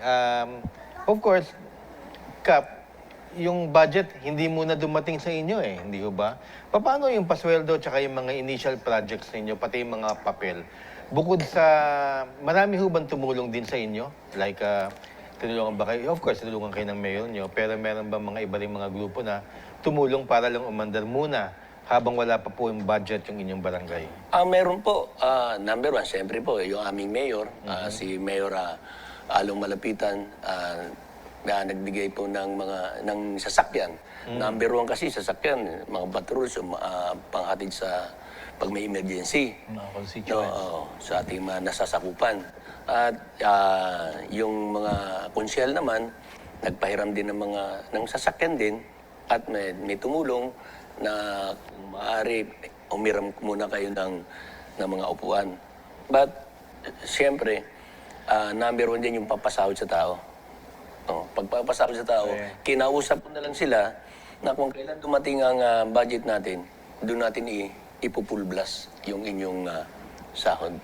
Um, of course, Kap, yung budget hindi muna dumating sa inyo eh, hindi ho ba? Paano yung pasweldo tsaka yung mga initial projects ninyo, pati yung mga papel? Bukod sa, marami ho bang tumulong din sa inyo? Like, uh, tinulungan ba kayo? Of course, tinulungan kayo ng mayor nyo, pero meron ba mga iba rin mga grupo na tumulong para lang umandar muna habang wala pa po yung budget yung inyong barangay? Ah, meron po. Ah, number one, siyempre po, yung aming mayor, ah, si Mayor ah, Along Malapitan, ah, na nagbigay po ng mga ng sasakyan. Number one kasi sasakyan, mga patrols, yung ah, panghatid sa pag may emergency. Mga No, oo, sa ating mga nasasakupan. At ah, yung mga konsyel naman, nagpahiram din ng mga ng sasakyan din at may, may tumulong na kung maaari umiram muna kayo ng, ng mga upuan. But siyempre, ah, number one din yung papasahod sa tao. Oh, pagpapasahod sa tao, kinausap ko na lang sila na kung kailan dumating ang ah, budget natin, doon natin i- ipupulblas yung inyong ah, sahod.